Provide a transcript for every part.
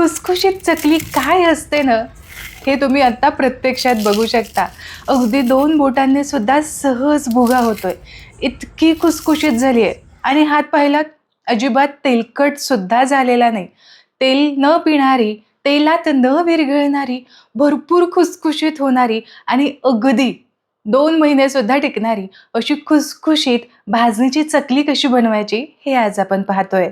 खुसखुशीत चकली काय असते ना? हे तुम्ही आत्ता प्रत्यक्षात बघू शकता. अगदी दोन बोटांनी सुद्धा सहज भुगा होतोय. इतकी खुसखुशीत झाली आहे. आणि हात पाहिलात अजिबात तेलकट सुद्धा झालेला नाही. तेल न पिणारी तेलात न विरघळणारी भरपूर खुसखुशीत होणारी आणि अगदी दोन महिने सुद्धा टिकणारी अशी खुसखुशीत भाजणीची चकली कशी बनवायची हे आज आपण पाहतोय.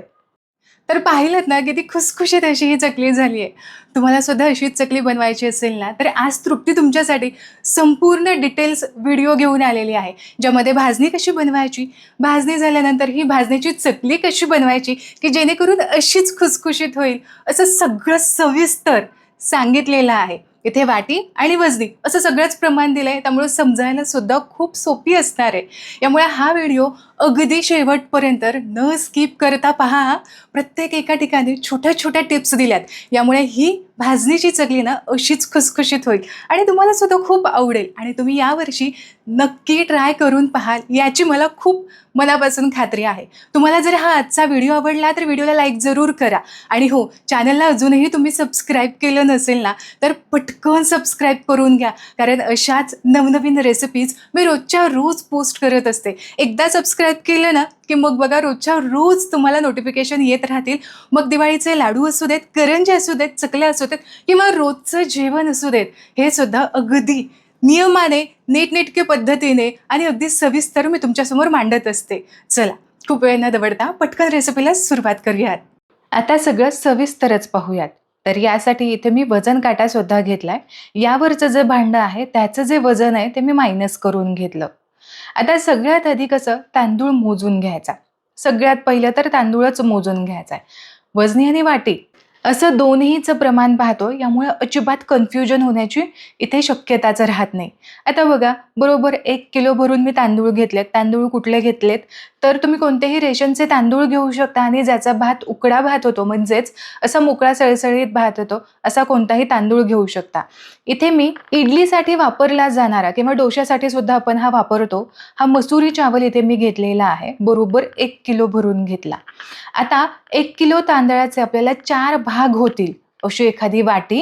तर पाहिलं ना किती खुसखुशीत अशी ही चकली झाली आहे तुम्हाला सुद्धा अशीच चकली बनवायची असेल ना तर आज तृप्ती तुमच्यासाठी संपूर्ण डिटेल्स व्हिडिओ घेऊन आलेली आहे ज्यामध्ये भाजणी कशी बनवायची? भाजणी झाल्यानंतर ही भाजणीची चकली कशी बनवायची? की जेणेकरून अशीच खुसखुशीत होईल? असं सगळं सविस्तर सांगितलेलं आहे. इथे वाटी आणि वजनी असं सगळंच प्रमाण दिलं आहे त्यामुळे समजायला सुद्धा खूप सोपी असणार आहे. यामुळे हा व्हिडिओ अगदी शेवटपर्यंत न स्किप करता पहा प्रत्येक एका ठिकाणी छोट्या छोट्या टिप्स दिल्यात. यामुळे ही भाजणीची चकली ना अशीच खुसखुशीत होईल. आणि तुम्हाला सुद्धा खूप आवडेल. आणि तुम्ही यावर्षी नक्की ट्राय करून पाहाल याची मला खूप मनापासून खात्री आहे. तुम्हाला जर हा आजचा व्हिडिओ आवडला तर व्हिडिओला लाईक जरूर करा. आणि हो चॅनलला अजूनही तुम्ही सबस्क्राईब केलं नसेल ना तर पटकन सबस्क्राईब करून घ्या. कारण अशाच नवनवीन रेसिपीज मी रोजच्या रोज पोस्ट करत असते. एकदा सबस्क्राईब केलं ना की मग बघा रोजच्या रोज तुम्हाला नोटिफिकेशन येत राहतील. मग दिवाळीचे लाडू असू देत करंजे असू देत चकल्या असू देत किंवा रोजचं जेवण असू देत हे सुद्धा अगदी नियमाने नीटनेटके पद्धतीने आणि अगदी सविस्तर मी तुमच्यासमोर मांडत असते. चला खूप वेळ न दवडता पटकन रेसिपीला सुरुवात करूयात. आता सगळं सविस्तरच पाहूयात. तर यासाठी इथे मी वजन काटा सुद्धा घेतलाय. यावरचं जे भांडं आहे त्याचं जे वजन आहे ते मी मायनस करून घेतलं. आता सगळ्यात आधी कसं तांदूळ मोजून घ्यायचा. सगळ्यात पहिलं तर तांदूळच मोजून घ्यायचा आहे. वजनी आणि वाटी असं दोन्हीचं प्रमाण पाहतो यामुळे अजिबात कन्फ्युजन होण्याची इथे शक्यताच राहत नाही. आता बघा बरोबर एक किलो भरून मी तांदूळ घेतलेत तांदूळ कुठले घेतलेत? तर तुम्ही कोणतेही रेशनचे तांदूळ घेऊ शकता आणि ज्याचा भात उकडा भात होतो म्हणजेच असा मोकळा सळसळीत भात होतो असा कोणताही तांदूळ घेऊ शकता. इथे मी इडलीसाठी वापरला जाणारा किंवा डोश्यासाठी सुद्धा आपण हा वापरतो हा मसुरी चावल इथे मी घेतलेला आहे बरोबर एक किलो भरून घेतला. आता एक किलो तांदळाचे आपल्याला चार भाग होतील अशी एखादी वाटी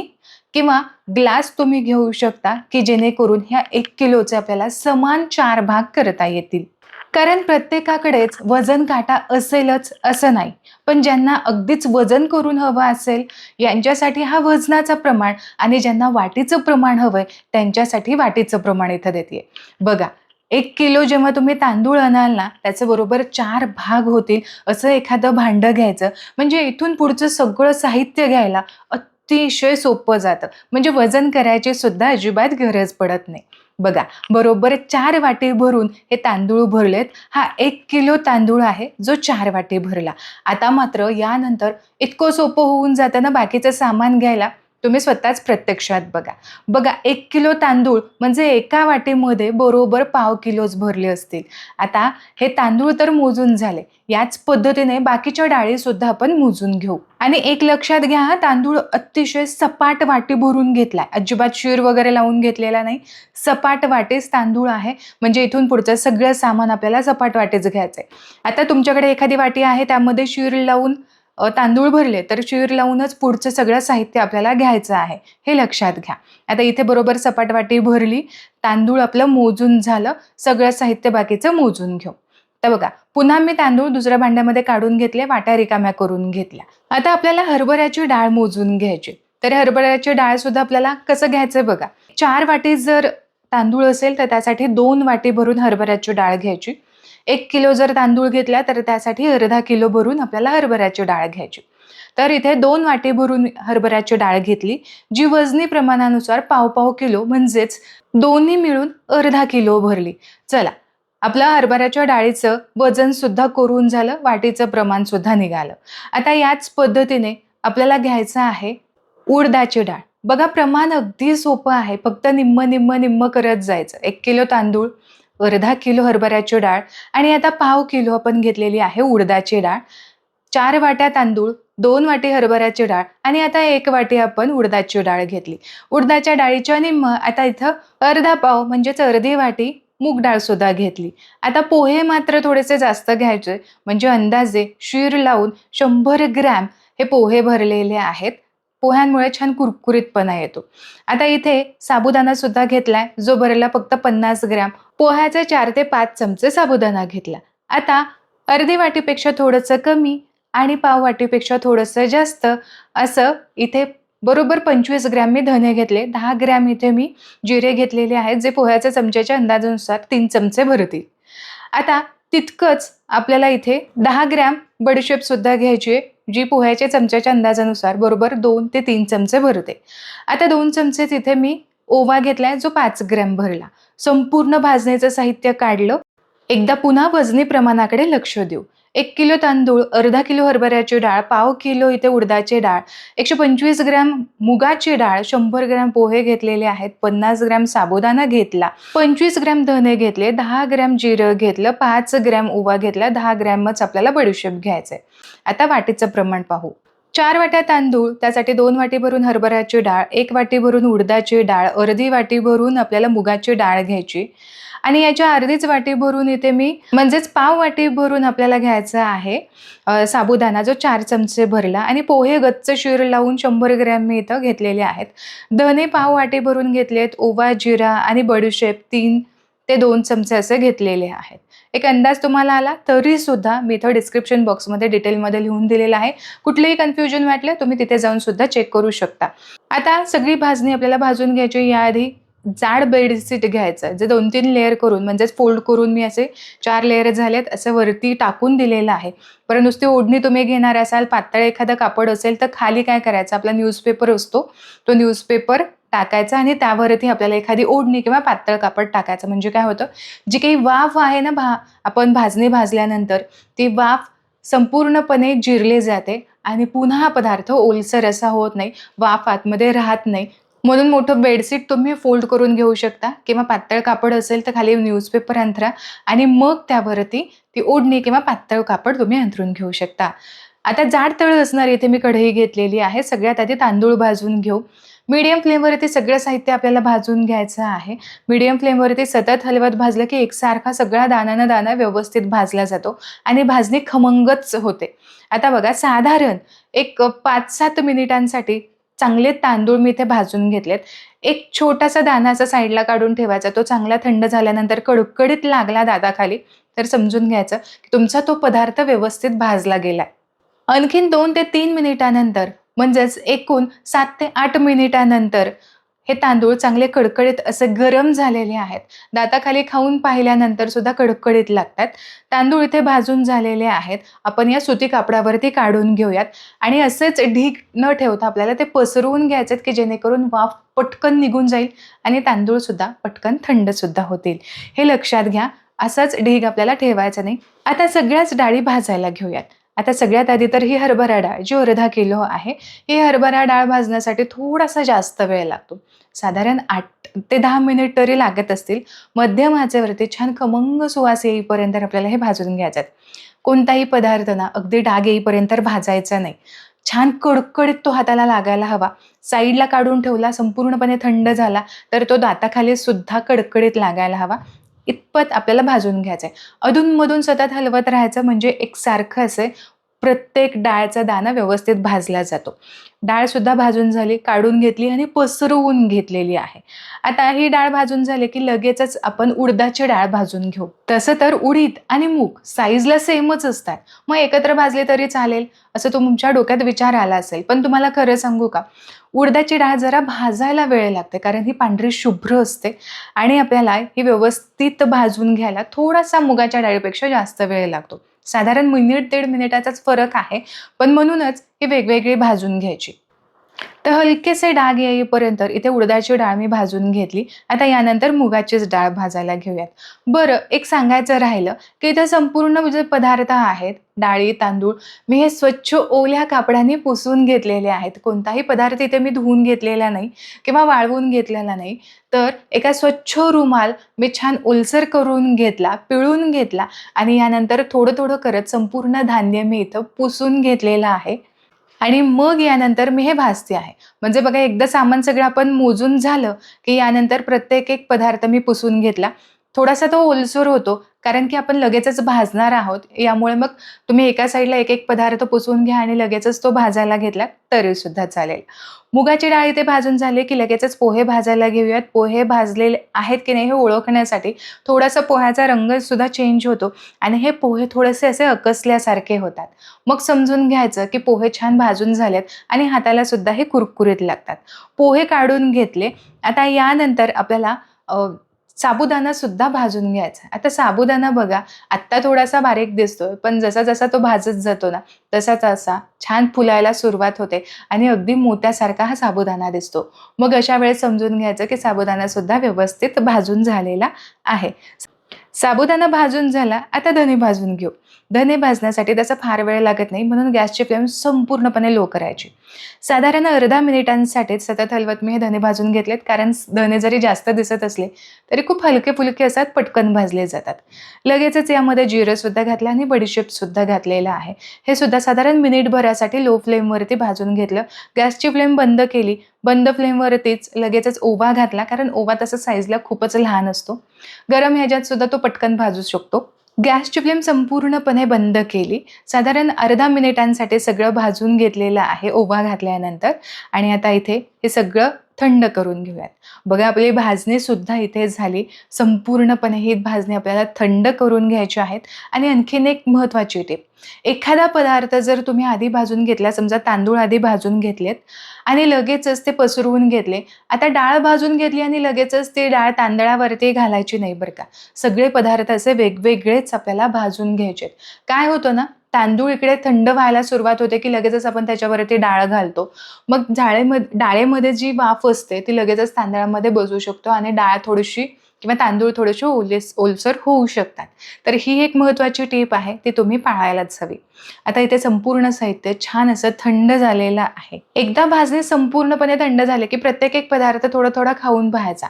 किंवा ग्लास तुम्ही घेऊ शकता की जेणेकरून ह्या एक किलोचे आपल्याला समान चार भाग करता येतील. कारण प्रत्येकाकडेच वजन काटा असेलच असं नाही. पण ज्यांना अगदीच वजन करून हवं असेल यांच्यासाठी हा वजनाचा प्रमाण आणि ज्यांना वाटीचं प्रमाण हवंय त्यांच्यासाठी वाटीचं प्रमाण इथं देते बघा एक किलो जेव्हा तुम्ही तांदूळ आणाल ना त्याचं बरोबर चार भाग होतील असं एखादं भांडं घ्यायचं. म्हणजे इथून पुढचं सगळं साहित्य घ्यायला अतिशय सोपं जातं. म्हणजे वजन करायची सुद्धा अजिबात गरज पडत नाही. बघा बरोबर चार वाटी भरून हे तांदूळ भरलेत. हा एक किलो तांदूळ आहे जो चार वाटी भरला. आता मात्र यानंतर इतकं सोपं होऊन जातं ना बाकीचं सामान घ्यायला. तुम्ही स्वतःच प्रत्यक्षात बघा. बघा एक किलो तांदूळ म्हणजे एका वाटीमध्ये बरोबर पाव किलोच भरले असतील. आता हे तांदूळ तर मोजून झाले. याच पद्धतीने बाकीच्या डाळी सुद्धा आपण मोजून घेऊ. आणि एक लक्षात घ्या हा तांदूळ अतिशय सपाट वाटी भरून घेतलाय. अजिबात शिर वगैरे लावून घेतलेला नाही. सपाट वाटेच तांदूळ आहे. म्हणजे इथून पुढचं सगळं सामान आपल्याला सपाट वाटेच घ्यायचंय. आता तुमच्याकडे एखादी वाटी आहे त्यामध्ये शिर लावून तांदूळ भरले तर शिर लावूनच पुढचं सगळं साहित्य आपल्याला घ्यायचं आहे हे लक्षात घ्या. आता इथे बरोबर सपाट वाटी भरली तांदूळ आपलं मोजून झालं सगळं साहित्य बाकीचं मोजून घेऊ. तर बघा पुन्हा मी तांदूळ दुसऱ्या भांड्यामध्ये काढून घेतले वाट्या रिकाम्या करून घेतल्या. आता आपल्याला हरभऱ्याची डाळ मोजून घ्यायची. तर हरभऱ्याची डाळ सुद्धा आपल्याला कसं घ्यायचं बघा? चार वाटी जर तांदूळ असेल तर त्यासाठी दोन वाटी भरून हरभऱ्याची डाळ घ्यायची. एक किलो जर तांदूळ घेतला तर त्यासाठी अर्धा किलो भरून आपल्याला हरभऱ्याची डाळ घ्यायची. तर इथे दोन वाटी भरून हरभऱ्याची डाळ घेतली जी वजनी प्रमाणानुसार पाव पाव किलो म्हणजेच दोन्ही मिळून अर्धा किलो भरली. चला आपलं हरभऱ्याच्या डाळीचं वजन सुद्धा करून झालं वाटीचं प्रमाण सुद्धा निघालं. आता याच पद्धतीने आपल्याला घ्यायचं आहे उडदाची डाळ. बघा प्रमाण अगदी सोपं आहे फक्त निम्म निम्म निम्म करत जायचं. एक किलो तांदूळ अर्धा किलो हरभऱ्याची डाळ आणि आता पाव किलो आपण घेतलेली आहे उडदाची डाळ. चार वाट्या तांदूळ दोन वाटी हरभऱ्याची डाळ आणि आता एक वाटी आपण उडदाची डाळ घेतली. उडदाच्या डाळीच्या निम्म आता इथं अर्धा पाव म्हणजेच अर्धी वाटी मूग डाळ सुद्धा घेतली. आता पोहे मात्र थोडेसे जास्त घ्यायचे म्हणजे अंदाजे शीर लावून शंभर ग्रॅम हे पोहे भरलेले आहेत. पोह्यांमुळे छान कुरकुरीतपणा येतो. आता इथे साबुदाणा सुद्धा घेतलाय जो भरला फक्त पन्नास ग्रॅम. पोह्याचे चार ते पाच चमचे साबुदाणा घेतला. आता अर्धी वाटीपेक्षा थोडंसं कमी आणि पाव वाटीपेक्षा थोडंसं जास्त असं इथे बरोबर पंचवीस ग्रॅम मी धने घेतले. दहा ग्रॅम इथे मी जिरे घेतलेले आहेत जे पोह्याच्या चमच्याच्या अंदाजानुसार तीन चमचे भरतील. आता तितकंच आपल्याला इथे दहा ग्रॅम बडीशेप सुद्धा घ्यायची आहे जी पोह्याच्या चमच्याच्या अंदाजानुसार बरोबर दोन ते तीन चमचे भरते. आता दोन चमचे तिथे मी ओवा घेतलाय जो पाच ग्रॅम भरला. संपूर्ण भाजण्याचं साहित्य काढलं. एकदा पुन्हा वजनी प्रमाणाकडे लक्ष देऊ. एक किलो तांदूळ अर्धा किलो हरभऱ्याची डाळ पाव किलो इथे उडदाची डाळ एकशे पंचवीस ग्रॅम मुगाची डाळ शंभर ग्रॅम पोहे घेतलेले आहेत पन्नास ग्रॅम साबुदाणा घेतला पंचवीस ग्रॅम धने घेतले दहा ग्रॅम जिरं घेतलं पाच ग्रॅम उवा घेतला दहा ग्रॅमच आपल्याला बडीशेप घ्यायचंय. आता वाटीचं प्रमाण पाहू. चार वाट्या तांदूळ त्यासाठी दोन वाटी भरून हरभऱ्याची डाळ एक वाटी भरून उडदाची डाळ अर्धी वाटी भरून आपल्याला मुगाची डाळ घ्यायची. आणि याच्या अर्धीच वाटी भरून इथे मी म्हणजेच पाव वाटी भरून आपल्याला घ्यायचं आहे साबुदाणा जो चार चमचे भरला आणि पोहे गच्च शिर लावून शंभर ग्रॅम मी इथं घेतलेले आहेत. धने पाव वाटी भरून घेतलेत ओवा जिरा आणि बडीशेप तीन ते दोन चमचे असे घेतलेले आहेत. एक अंदाज तुम्हाला आला तरी सुद्धा मी इथं डिस्क्रिप्शन बॉक्समध्ये डिटेलमध्ये लिहून दिलेला आहे. कुठलेही कन्फ्युजन वाटलं तुम्ही तिथे जाऊन सुद्धा चेक करू शकता. आता सगळी भाजणी आपल्याला भाजून घ्यायची याआधी जाड बेडशीट घ्यायचं जे दोन तीन लेअर करून म्हणजेच फोल्ड करून मी असे चार लेअर झालेत असं वरती टाकून दिलेलं आहे. पण नुसती ओढणी तुम्ही घेणार असाल पातळ एखादं कापड असेल तर खाली काय करायचं? आपला न्यूजपेपर असतो तो न्यूजपेपर टाकायचा आणि त्यावरती आपल्याला एखादी ओढणी किंवा पातळ कापड टाकायचं. म्हणजे काय होतं? जी काही वाफ आहे ना भा आपण भाजणी भाजल्यानंतर ती वाफ संपूर्णपणे जिरली जाते आणि पुन्हा हा पदार्थ ओलसर असा होत नाही वाफ आतमध्ये राहत नाही. म्हणून मोठं बेडशीट तुम्ही फोल्ड करून घेऊ शकता किंवा पातळ कापड असेल तर खाली न्यूजपेपर अंथरा आणि मग त्यावरती ती ओढणी किंवा पातळ कापड तुम्ही अंथरून घेऊ शकता. आता जाड तळ असणारी इथे मी कढई घेतलेली आहे. सगळ्यात आधी तांदूळ भाजून घेऊ. मीडियम फ्लेमवरती सगळं साहित्य आपल्याला भाजून घ्यायचं आहे. मीडियम फ्लेमवरती सतत हलवत भाजलं की एकसारखा सगळा दाना दाना व्यवस्थित भाजला जातो आणि भाजणी खमंगच होते. आता बघा साधारण एक पाच सात मिनिटांसाठी चांगले तांदूळ मी इथे भाजून घेतलेत. एक छोटासा दाना असा साईडला काढून ठेवायचा. तो चांगला थंड झाल्यानंतर कडकडीत लागला दादाखाली. तर समजून घ्यायचं की तुमचा तो पदार्थ व्यवस्थित भाजला गेलाय. आणखीन दोन ते तीन मिनिटानंतर म्हणजेच एकूण सात ते आठ मिनिटानंतर हे तांदूळ चांगले कडकडीत असे गरम झालेले आहेत. दाताखाली खाऊन पाहिल्यानंतर सुद्धा कडकडीत लागतात. तांदूळ इथे भाजून झालेले आहेत. आपण या सुती कापडावरती काढून घेऊयात. आणि असेच ढीग न ठेवता आपल्याला ते पसरवून घ्यायचे की जेणेकरून वाफ पटकन निघून जाईल आणि तांदूळ सुद्धा पटकन थंड सुद्धा होतील. हे लक्षात घ्या. असाच ढीग आपल्याला ठेवायचा नाही. आता सगळ्याच डाळी भाजायला घेऊयात. आता सगळ्यात आधी तर ही हरभरा डाळ जी अर्धा किलो आहे ही हरभरा डाळ भाजण्यासाठी थोडासा जास्त वेळ लागतो. साधारण आठ ते दहा मिनिट तरी लागत असतील. मध्यम आचेवरती छान खमंग सुवास येईपर्यंत आपल्याला हे भाजून घ्यायचं कोणताही पदार्थ ना अगदी डाग येईपर्यंत भाजायचा नाही. छान कडकडीत तो हाताला लागायला हवा. साईडला काढून ठेवला संपूर्णपणे थंड झाला तर तो दाताखाली सुद्धा कडकडीत लागायला हवा. इतपत आपल्याला भाजून घ्यायचं आहे. अधूनमधून सतत हलवत राहायचं म्हणजे एकसारखं असे प्रत्येक डाळचा दाना व्यवस्थित भाजला जातो. डाळ सुद्धा भाजून झाली काढून घेतली आणि पसरवून घेतलेली आहे. आता ही डाळ भाजून झाली की लगेचच आपण उडदाची डाळ भाजून घेऊ. तसं तर उडीद आणि मूग साईजला सेमच असतात. मग एकत्र भाजले तरी चालेल असं तुमच्या डोक्यात विचार आला असेल. पण तुम्हाला खरं सांगू का? उडदाची डाळ जरा भाजायला वेळ लागते कारण ही पांढरी शुभ्र असते. आणि आपल्याला ही व्यवस्थित भाजून घ्यायला थोडासा मुगाच्या डाळीपेक्षा जास्त वेळ लागतो. साधारण मिनिट दीड मिनिटाचाच फरक आहे. पण म्हणूनच ही वेगवेगळी भाजून घ्यायची. तर हलकेसे डाग येईपर्यंत इथे उडदाची डाळ मी भाजून घेतली. आता यानंतर मुगाचीच डाळ भाजायला घेऊयात. बरं एक सांगायचं राहिलं की इथे संपूर्ण जे पदार्थ आहेत डाळी तांदूळ मी हे स्वच्छ ओल्या कापडाने पुसून घेतलेले आहेत. कोणताही पदार्थ इथे मी धुवून घेतलेला नाही किंवा वाळवून घेतलेला नाही. तर एका स्वच्छ रुमाल मी छान ओलसर करून घेतला पिळून घेतला आणि यानंतर थोडं थोडं करत संपूर्ण धान्य मी इथं पुसून घेतलेलं आहे. आणि मग यानंतर मी हे भाजते आहे. म्हणजे बघा एकदा सामान सगळं आपण मोजून झालं की यानंतर प्रत्येक एक पदार्थ मी पुसून घेतला. थोडासा तो ओलसर होतो कारण की आपण लगेचच भाजणार आहोत. यामुळे मग तुम्ही एका साईडला एक एक पदार्थ पुसून घ्या आणि लगेचच तो भाजायला घेतला तरी सुद्धा चालेल. मुगाची डाळ इथे भाजून झाली की लगेचच पोहे भाजायला घेऊयात. पोहे भाजलेले आहेत की नाही हे ओळखण्यासाठी थोडासा पोह्याचा रंग सुद्धा चेंज होतो आणि हे पोहे थोडेसे असे अकसल्यासारखे होतात. मग समजून घ्यायचं की पोहे छान भाजून झालेत आणि हाताला सुद्धा हे कुरकुरीत लागतात. पोहे काढून घेतले. आता यानंतर आपल्याला साबुदाणा सुद्धा भाजून घ्यायचा. आता साबुदाणा बघा आत्ता थोडासा बारीक दिसतोय पण जसा जसा तो भाजत जातो ना तसा तसा छान फुलायला सुरुवात होते आणि अगदी मोत्यासारखा हा साबुदाणा दिसतो. मग अशा वेळेस समजून घ्यायचं की साबुदाणा सुद्धा व्यवस्थित भाजून झालेला आहे. साबुदाणा भाजून झाला आता धने भाजून घेऊ. धने भाजण्यासाठी त्याचा फार वेळ लागत नाही म्हणून गॅसची फ्लेम संपूर्णपणे लो करायची. साधारण अर्धा मिनिटांसाठीच सतत हलवत मी हे धने भाजून घेतलेत कारण धने जरी जास्त दिसत असले तरी खूप हलके फुलके असतात पटकन भाजले जातात. लगेचच यामध्ये जिरंसुद्धा घातलं आणि बडीशेप सुद्धा घातलेलं आहे. हे सुद्धा साधारण मिनिटभरासाठी लो फ्लेमवरती भाजून घेतलं. गॅसची फ्लेम बंद केली. बंद फ्लेमवरतीच लगेचच ओवा घातला कारण ओवा तसा साईजला खूपच लहान असतो. गरम ह्याच्यात सुद्धा तो पटकन भाजू शकतो. गॅसची फ्लेम संपूर्णपणे बंद केली. साधारण अर्धा मिनिटांसाठी सगळं भाजून घेतलेलं आहे ओवा घातल्यानंतर. आणि आता इथे हे सगळं थंड करून घेऊयात. बघा आपली भाजणी सुद्धा इथे झाली. संपूर्णपणे ही भाजणी आपल्याला थंड करून घ्यायची आहेत. आणि आणखीन एक महत्त्वाची टीप एखादा पदार्थ जर तुम्ही आधी भाजून घेतला समजा तांदूळ आधी भाजून घेतलेत आणि लगेचच ते पसरवून घेतले. आता डाळ भाजून घेतली आणि लगेचच ती डाळ तांदळावरती घालायची नाही बरं का. सगळे पदार्थ असे वेगवेगळेच आपल्याला भाजून घ्यायचे काय होतं ना तांदूळ इकडे थंड व्हायला सुरुवात होते की लगेचच आपण त्याच्यावरती डाळ घालतो. मग झाळेमध्ये डाळेमध्ये जी वाफ असते ती लगेचच तांदळामध्ये बसू शकतो आणि डाळ थोडीशी किंवा तांदूळ थोडेसे ओलेस ओलसर होऊ शकतात. तर ही एक महत्त्वाची टीप आहे ती तुम्ही पाळायलाच हवी. आता इथे संपूर्ण साहित्य छान असं थंड झालेलं आहे. एकदा भाजणे संपूर्णपणे थंड झाले की प्रत्येक एक पदार्थ थोडा थोडा खाऊन पाहायचा.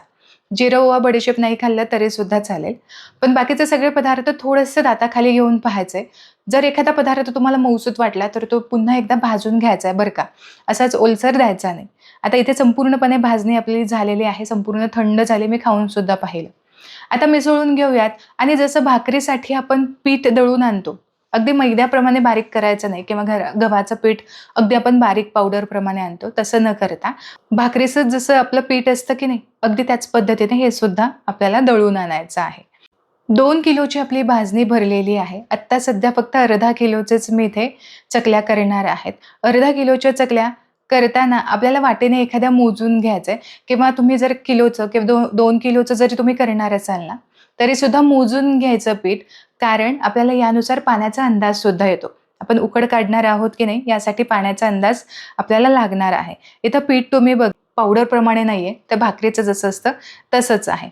जिरं ओवा बडीशेप नाही खाल्लं तरी सुद्धा चालेल. पण बाकीचे सगळे पदार्थ थोडंसं दाताखाली घेऊन पाहायचे. जर एखादा पदार्थ तुम्हाला मौसूत वाटला तर तो पुन्हा एकदा भाजून घ्यायचा आहे बरं का. असाच ओलसर द्यायचा नाही. आता इथे संपूर्णपणे भाजणी आपली झालेली आहे संपूर्ण थंड झाली मी खाऊन सुद्धा पाहिलं. आता मिसळून घेऊयात आणि जसं भाकरीसाठी आपण पीठ दळून आणतो अगदी मैद्याप्रमाणे बारीक करायचं नाही किंवा घर गव्हाचं पीठ अगदी आपण बारीक पावडरप्रमाणे आणतो तसं न करता. भाकरीचं जसं आपलं पीठ असतं की नाही अगदी त्याच पद्धतीने हे सुद्धा आपल्याला दळून आणायचं आहे. दोन किलोची आपली भाजणी भरलेली आहे. आत्ता सध्या फक्त अर्धा किलोचेच मी इथे चकल्या करणार आहेत. अर्धा किलोच्या चकल्या करताना आपल्याला वाटेने एखाद्या मोजून घ्यायचं आहे किंवा तुम्ही जर किलोचं किंवा दोन दोन किलोचं जरी तुम्ही करणार असाल ना तरी सुद्धा मोजून घ्यायचं पीठ कारण आपल्याला यानुसार पाण्याचा अंदाज सुद्धा येतो. आपण उकड काढणार आहोत की नाही यासाठी पाण्याचा अंदाज आपल्याला लागणार आहे. इथं पीठ तुम्ही बघ पावडरप्रमाणे नाही आहे तर भाकरीचं जसं असतं तसंच आहे.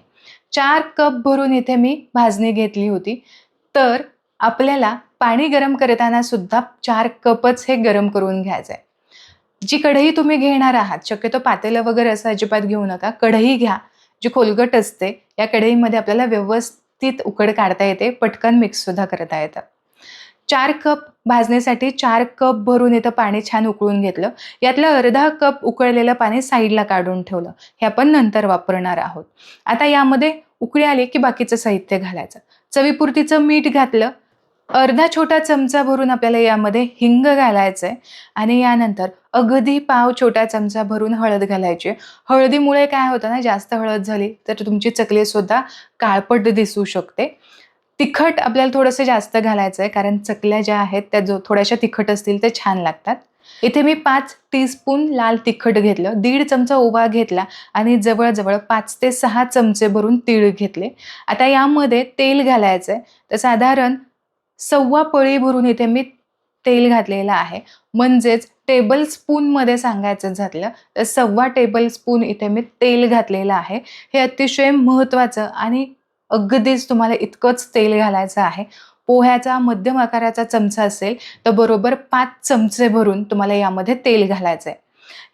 चार कप भरून इथे मी भाजणी घेतली होती. तर आपल्याला पाणी गरम करताना सुद्धा चार कपच हे गरम करून घ्यायचं आहे जी कढई तुम्ही घेणार आहात शक्यतो पातेलं वगैरे असं अजिबात घेऊ नका कढई घ्या. जी खोलगट असते या कढईमध्ये आपल्याला व्यवस्थित उकड काढता येते पटकन मिक्स सुद्धा करता येतं. चार कप भाजण्यासाठी चार कप भरून इथं पाणी छान उकळून घेतलं. यातलं अर्धा कप उकळलेलं पाणी साईडला काढून ठेवलं. हे आपण नंतर वापरणार आहोत. आता यामध्ये उकळी आली की बाकीचं साहित्य घालायचं. चवीपुरतीचं मीठ घातलं. अर्धा छोटा चमचा भरून आपल्याला यामध्ये हिंग घालायचं आहे आणि यानंतर अगदी पाव छोटा चमचा भरून हळद घालायची. हळदीमुळे काय होतं ना जास्त हळद झाली तर तुमची चकली सुद्धा काळपट दिसू शकते. तिखट आपल्याला थोडंसं जास्त घालायचं आहे कारण चकल्या ज्या आहेत त्या जो थोड्याशा तिखट असतील ते छान लागतात. इथे मी पाच टीस्पून लाल तिखट घेतलं दीड चमचा ओवा घेतला आणि जवळजवळ पाच ते सहा चमचे भरून तीळ घेतले. आता यामध्ये तेल घालायचं आहे तर साधारण सव्वा पळी भरून इथे मी तेल घातलेलं आहे. म्हणजेच टेबल स्पूनमध्ये सांगायचं झालं तर सव्वा टेबल स्पून इथे मी तेल घातलेलं आहे. हे अतिशय महत्त्वाचं आणि अगदीच तुम्हाला इतकंच तेल घालायचं आहे. पोह्याचा मध्यम आकाराचा चमचा असेल तर बरोबर पाच चमचे भरून तुम्हाला यामध्ये तेल घालायचं आहे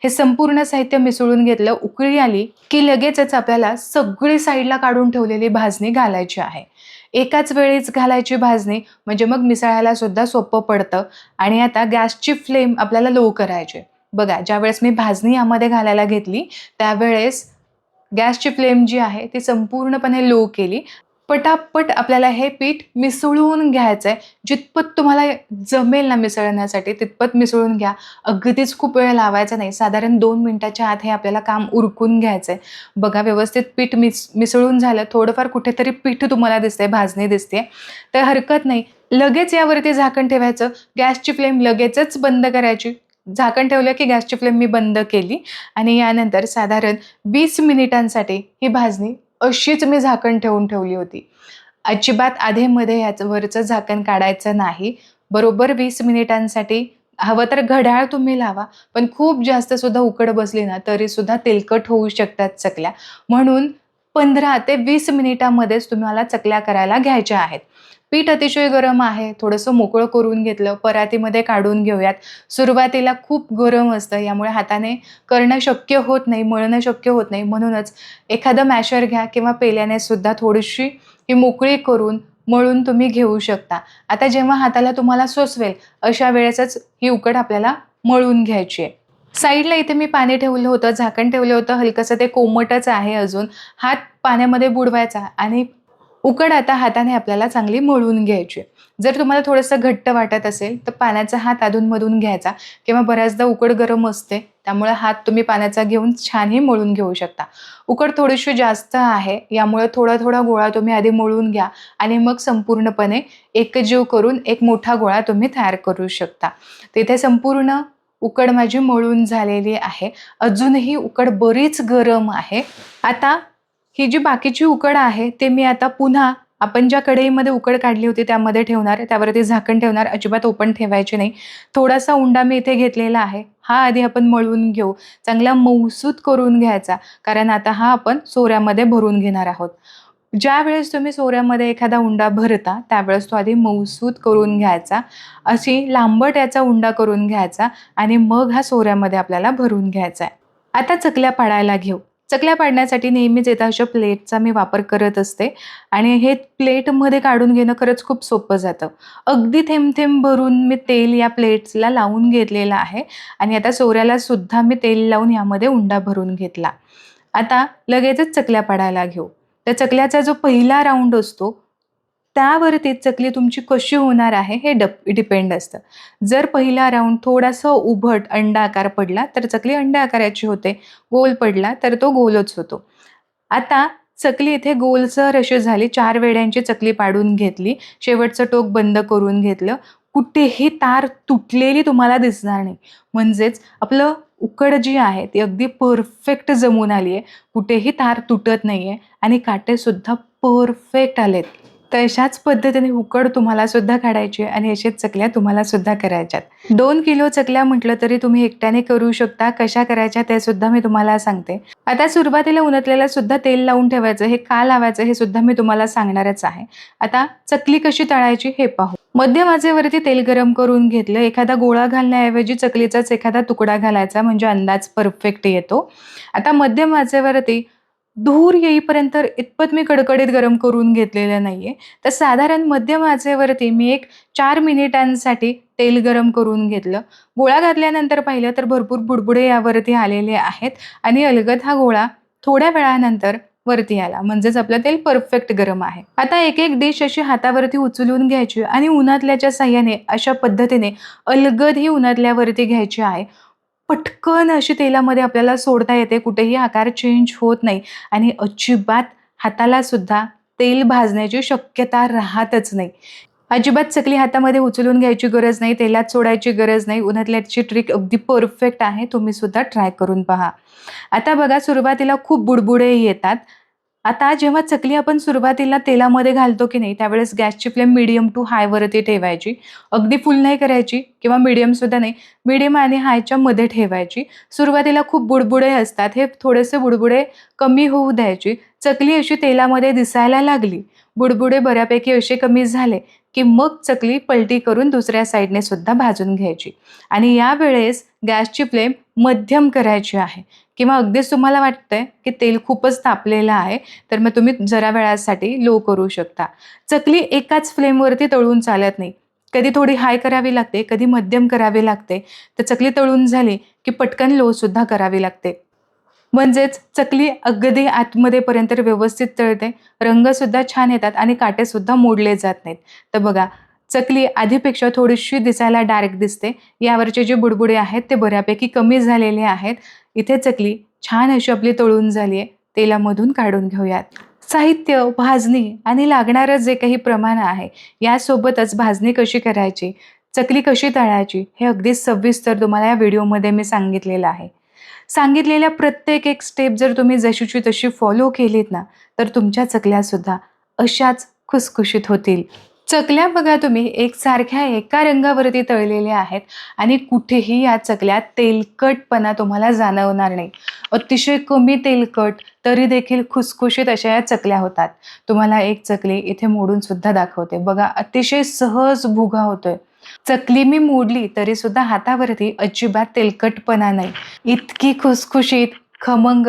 हे संपूर्ण साहित्य मिसळून घेतलं उकळी आली की लगेचच आपल्याला सगळी साईडला काढून ठेवलेली भाजणी घालायची आहे. एकाच वेळेस घालायची भाजणी म्हणजे मग मिसळायला सुद्धा सोपं पडतं. आणि आता गॅसची फ्लेम आपल्याला लो करायची बघा ज्यावेळेस मी भाजणी यामध्ये घालायला घेतली त्यावेळेस गॅसची फ्लेम जी आहे ती संपूर्णपणे लो केली. पटापट आपल्याला हे पीठ मिसळून घ्यायचं आहे जितपत तुम्हाला जमेल ना मिसळण्यासाठी तितपत मिसळून घ्या. अगदीच खूप वेळ लावायचा नाही. साधारण दोन मिनटाच्या आत हे आपल्याला काम उरकून घ्यायचं आहे बघा व्यवस्थित पीठ मिस मिसळून झालं. थोडंफार कुठेतरी पीठ तुम्हाला दिसते भाजणी दिसते तर हरकत नाही. लगेच यावरती झाकण ठेवायचं. गॅसची फ्लेम लगेचच बंद करायची. झाकण ठेवलं की गॅसची फ्लेम मी बंद केली. आणि यानंतर साधारण वीस मिनिटांसाठी ही भाजणी अशीच मी झाकण ठेवून ठेवली होती. अजिबात आधेमध्ये ह्याचं वरचं झाकण काढायचं नाही. बरोबर वीस मिनिटांसाठी हवं तर घड्याळ तुम्ही लावा पण खूप जास्त सुद्धा उकड बसली ना तरी सुद्धा तेलकट होऊ शकतात चकल्या. म्हणून पंधरा ते वीस मिनिटामध्येच तुम्हाला चकल्या करायला घ्यायच्या आहेत. पीठ अतिशय गरम आहे. थोडंसं मोकळं करून घेतलं परातीमध्ये काढून घेऊयात. सुरुवातीला खूप गरम असतं यामुळे हाताने करणं शक्य होत नाही मळणं शक्य होत नाही. म्हणूनच एखादं मॅशर घ्या किंवा पेल्याने सुद्धा थोडीशी ही मोकळी करून मळून तुम्ही घेऊ शकता. आता जेव्हा हाताला तुम्हाला सोसवेल अशा वेळेसच ही उकड आपल्याला मळून घ्यायची आहे. साईडला इथे मी पाणी ठेवलं होतं झाकण ठेवलं होतं. हलकंसं ते कोमटच आहे अजून. हात पाण्यामध्ये बुडवायचा आणि उकड आता हाताने आपल्याला चांगली मळून घ्यायची जर तुम्हाला थोडंसं घट्ट वाटत असेल तर पाण्याचा हात अधूनमधून घ्यायचा. किंवा बऱ्याचदा उकड गरम असते त्यामुळे हात तुम्ही पाण्याचा घेऊन छानही मळून घेऊ शकता. उकड थोडीशी जास्त आहे यामुळे थोडा थोडा गोळा तुम्ही आधी मळून घ्या आणि मग संपूर्णपणे एकजीव करून एक मोठा गोळा तुम्ही तयार करू शकता. तिथे संपूर्ण उकड माझी मळून झालेली आहे. अजूनही उकड बरीच गरम आहे. आता ही जी बाकीची उकड आहे ते मी आता पुन्हा आपण ज्या कढईमध्ये उकड काढली होती त्यामध्ये ठेवणार त्यावरती झाकण ठेवणार अजिबात ओपन ठेवायची नाही. थोडासा उंडा मी इथे घेतलेला आहे. हा आधी आपण मळून घेऊ. चांगला मऊसूत करून घ्यायचा कारण आता हा आपण सोऱ्यामध्ये भरून घेणार आहोत. ज्या वेळेस तुम्ही सोऱ्यामध्ये एखादा उंडा भरता त्यावेळेस तो आधी मऊसूत करून घ्यायचा. अशी लांबट याचा उंडा करून घ्यायचा आणि मग हा सोऱ्यामध्ये आपल्याला भरून घ्यायचा आहे. आता चकल्या पाडायला घेऊ. चकल्या पाडण्यासाठी नेहमीच येतं अशा प्लेटचा मी वापर करत असते. आणि हे प्लेटमध्ये काढून घेणं खरंच खूप सोपं जातं. अगदी थेंब थेंब भरून मी तेल या प्लेट्सला लावून घेतलेलं आहे. आणि आता सोऱ्याला सुद्धा मी तेल लावून यामध्ये उंडा भरून घेतला. आता लगेचच चकल्या पाडायला घेऊ. त्या चकल्याचा जो पहिला राऊंड असतो त्यावरती चकली तुमची कशी होणार आहे हे डप डिपेंड असतं. जर पहिला राऊंड थोडासा उभट अंडा आकार पडला तर चकली अंडा आकाराची होते. गोल पडला तर तो गोलच होतो. आता चकली इथे गोलसर अशी झाली चार वेड्यांची चकली पाडून घेतली शेवटचं टोक बंद करून घेतलं. कुठेही तार तुटलेली तुम्हाला दिसणार नाही. म्हणजेच आपलं उकड जी आहे ती अगदी परफेक्ट जमून आली आहे कुठेही तार तुटत नाही आहे आणि काटेसुद्धा परफेक्ट आलेत. तर अशाच पद्धतीने उकड तुम्हाला सुद्धा काढायची आणि अशाच चकल्या तुम्हाला सुद्धा करायच्यात. दोन किलो चकल्या म्हटलं तरी तुम्ही एकट्याने करू शकता. कशा करायच्या ते सुद्धा मी तुम्हाला सांगते. आता सुरुवातीला उन्हातलेला सुद्धा तेल लावून ठेवायचं हे का लावायचं हे सुद्धा मी तुम्हाला सांगणारच आहे. आता चकली कशी तळायची हे पाहू. मध्यम आचेवरती तेल गरम करून घेतलं. एखादा गोळा घालण्याऐवजी चकलीचाच एखादा तुकडा घालायचा म्हणजे अंदाज परफेक्ट येतो. आता मध्यम आचेवरती धूर येईपर्यंत इतपत मी कडकडीत गरम करून घेतलेलं नाही आहे तर साधारण मध्यम आचेवरती मी एक चार मिनिटांसाठी तेल गरम करून घेतलं. गोळा घातल्यानंतर पाहिलं तर भरपूर बुडबुडे यावरती आलेले आहेत आणि अलगद हा गोळा थोड्या वेळानंतर वरती आला. म्हणजेच आपलं तेल परफेक्ट गरम आहे. आता एक एक डिश अशी हातावरती उचलून घ्यायची आणि उन्हातल्याच्या साह्याने अशा पद्धतीने अलगद ही उन्हातल्यावरती घ्यायची आहे. पटकन अशी तेलामध्ये आपल्याला सोडता येते कुठेही आकार चेंज होत नाही. आणि अजिबात हाताला सुद्धा तेल भाजण्याची शक्यता राहतच नाही. अजिबात चकली हातामध्ये उचलून घ्यायची गरज नाही तेलात सोडायची गरज नाही. उन्हातल्याची ट्रिक अगदी परफेक्ट आहे तुम्ही सुद्धा ट्राय करून पहा. आता बघा सुरुवातीला खूप बुडबुडे येतात. आता जेव्हा चकली आपण सुरुवातीला तेलामध्ये घालतो की नाही त्यावेळेस गॅसची फ्लेम मिडियम टू हायवरती ठेवायची. अगदी फुल नाही करायची किंवा मिडियमसुद्धा नाही मिडियम आणि हायच्या मध्ये ठेवायची. सुरुवातीला खूप बुडबुडे असतात हे थोडेसे बुडबुडे कमी होऊ द्यायची. चकली अशी तेलामध्ये दिसायला लागली. बुडबुडे बऱ्यापैकी असे कमी झाले की मग चकली पलटी करून दुसऱ्या साईडने सुद्धा भाजून घ्यायची. आणि यावेळेस गॅसची फ्लेम मध्यम करायची आहे. किंवा अगदीच तुम्हाला वाटतंय की तेल खूपच तापलेलं आहे तर मग तुम्ही जरा वेळासाठी लो करू शकता. चकली एकाच फ्लेमवरती तळून चालत नाही. कधी थोडी हाय करावी लागते कधी मध्यम करावी लागते. तर चकली तळून झाली की पटकन लो सुद्धा करावी लागते. म्हणजेच चकली अगदी आतमध्येपर्यंत व्यवस्थित तळते. रंगसुद्धा छान येतात आणि काटेसुद्धा मोडले जात नाहीत. तर बघा चकली आधीपेक्षा थोडीशी दिसायला डार्क दिसते. यावरचे जे बुडबुडे आहेत ते बऱ्यापैकी कमी झालेले आहेत. इथे चकली छान अशी आपली तळून झाली आहे तेलामधून काढून घेऊयात. साहित्य भाजणी आणि लागणारं जे काही प्रमाण आहे यासोबतच भाजणी कशी करायची चकली कशी तळायची हे अगदी सविस्तर तुम्हाला या व्हिडिओमध्ये मी सांगितलेलं आहे. सांगितलेल्या प्रत्येक एक स्टेप जर तुम्ही जशीची तशी फॉलो केलीत ना तर तुमच्या चकल्यासुद्धा अशाच खुसखुशीत होतील. चकल्या बघा तुम्ही एकसारख्या एका रंगावरती तळलेल्या आहेत आणि कुठेही या चकल्यात तेलकटपणा तुम्हाला जाणवणार नाही. अतिशय कमी तेलकट तरी देखील खुसखुशीत अशा या चकल्या होतात. तुम्हाला एक चकली इथे मोडून सुद्धा दाखवते. बघा अतिशय सहज भुगा होतोय. चकली मी मोडली तरी सुद्धा हातावरती अजिबात तेलकटपणा नाही. इतकी खुसखुशीत खमंग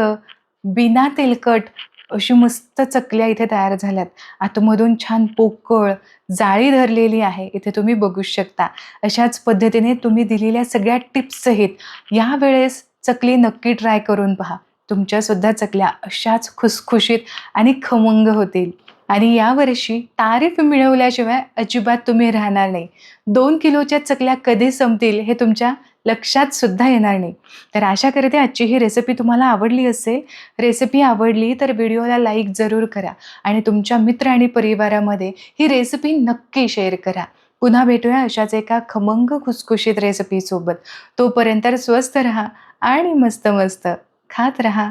बिना तेलकट अशी मस्त चकल्या इथे तयार झाल्यात. आतमधून छान पोकळ जाळी धरलेली आहे इथे तुम्ही बघू शकता. अशाच पद्धतीने तुम्ही दिलेल्या सगळ्या टिप्ससहित या यावेळेस चकली नक्की ट्राय करून पहा. तुमच्यासुद्धा चकल्या अशाच खुसखुशीत आणि खमंग होतील. आणि यावर्षी तारीफ मिळवल्याशिवाय अजिबात तुम्ही राहणार नाही. दोन किलोच्या चकल्या कधी संपतील हे तुमच्या लक्षात सुद्धा येणार नाही. तर आशा करते आजची ही रेसिपी तुम्हाला आवडली असेल. रेसिपी आवडली तर व्हिडिओला लाईक जरूर करा आणि तुमच्या मित्र आणि परिवारामध्ये ही रेसिपी नक्की शेअर करा. पुन्हा भेटूया अशाच एका खमंग खुसखुशीत रेसिपीसोबत तोपर्यंत स्वस्त रहा आणि मस्त मस्त खात रहा.